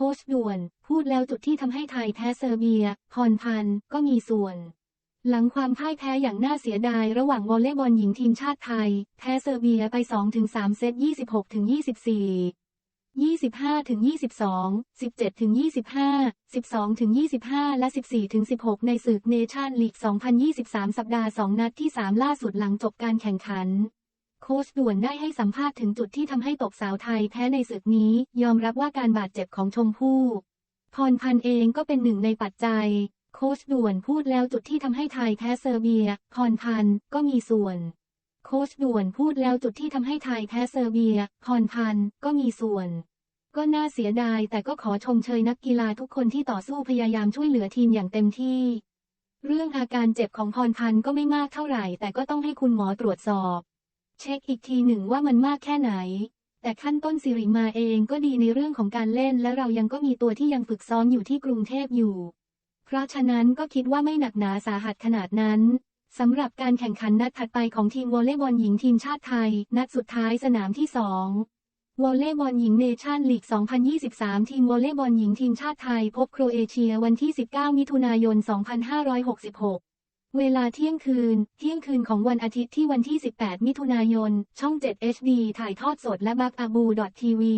ค้ชด่วน พูดแล้วจุดที่ทำให้ไทยแพ้เซอร์เบีย พรพันธ์ก็มีส่วน หลังความพ่ายแพ้อย่างน่าเสียดายระหว่างวอลเลย์บอลหญิงทีมชาติไทย แพ้เซอร์เบียไป 2-3 เซต 26-24 25ถึง22 17ถึง25 12ถึง25 และ 14ถึง16 ในศึกเนชั่นลีก 2023 สัปดาห์ 2 นัดที่ 3 ล่าสุดหลังจบการแข่งขัน โค้ชด่วนได้ให้สัมภาษณ์ถึงจุดที่ทำให้ตกสาวไทยแพ้ในศึกนี้ ยอมรับว่าการบาดเจ็บของชมพู่พรพันธ์เองก็เป็นหนึ่งในปัจจัย โค้ชด่วนพูดแล้วจุดที่ทำให้ไทยแพ้เซอร์เบีย พรพันธ์ก็มีส่วน โค้ชด่วนพูดแล้วจุดที่ทำให้ไทยแพ้เซอร์เบีย พรพันธ์ก็มีส่วนก็น่าเสียดายแต่ก็ขอชมเชยนักกีฬาทุกคนที่ต่อสู้พยายามช่วยเหลือทีมอย่างเต็มที่ เรื่องอาการเจ็บของพรพันธ์ก็ไม่มากเท่าไหร่ แต่ก็ต้องให้คุณหมอตรวจสอบ เช็คอีกทีหนึ่งว่ามันมากแค่ไหน แต่ขั้นต้นสิริมาเองก็ดีในเรื่องของการเล่น และเรายังก็มีตัวที่ยังฝึกซ้อมอยู่ที่กรุงเทพอยู่ เพราะฉะนั้นก็คิดว่าไม่หนักหนาสาหัสขนาดนั้นสำหรับการแข่งขันนัดถัดไปของทีมวอลเลย์บอลหญิงทีมชาติไทย นัดสุดท้ายสนามที่2วอลเลย์บอลหญิงเนชั่นลีก 2023 ทีมวอลเลย์บอลหญิงทีมชาติไทย พบโครเอเชียวันที่ 19 มิถุนายน 2566 เวลาเที่ยงคืน เที่ยงคืนของวันอาทิตย์ที่วันที่ 18 มิถุนายน ช่อง 7 HD ถ่ายทอดสดและบักอาบูดอททีวี